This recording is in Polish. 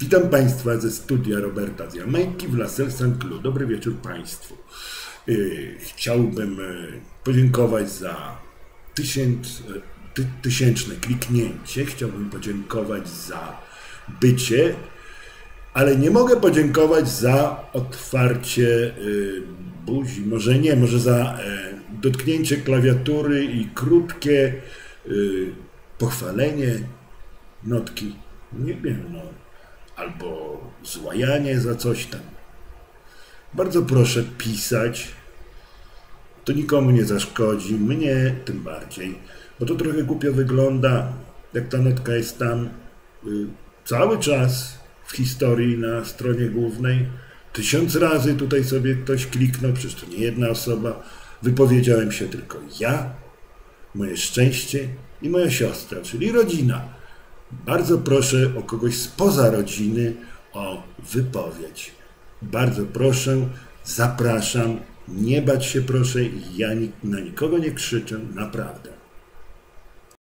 Witam Państwa ze studia Roberta z Jamajki w Lasel St. Dobry wieczór Państwu. Yy, Chciałbym yy, podziękować za tysiąc, yy, ty, tysięczne kliknięcie. Chciałbym podziękować za bycie, ale nie mogę podziękować za otwarcie buzi. Może nie, może za yy, dotknięcie klawiatury i krótkie pochwalenie notki. Nie wiem, no albo złajanie za coś tam. Bardzo proszę pisać. To nikomu nie zaszkodzi, mnie tym bardziej, bo to trochę głupio wygląda, jak ta notka jest tam y, cały czas w historii na stronie głównej. Tysiąc razy tutaj sobie ktoś kliknął, przecież to nie jedna osoba. Wypowiedziałem się tylko ja, moje szczęście i moja siostra, czyli rodzina. Bardzo proszę o kogoś spoza rodziny o wypowiedź. Bardzo proszę, zapraszam. Nie bać się proszę, ja na nikogo nie krzyczę, naprawdę.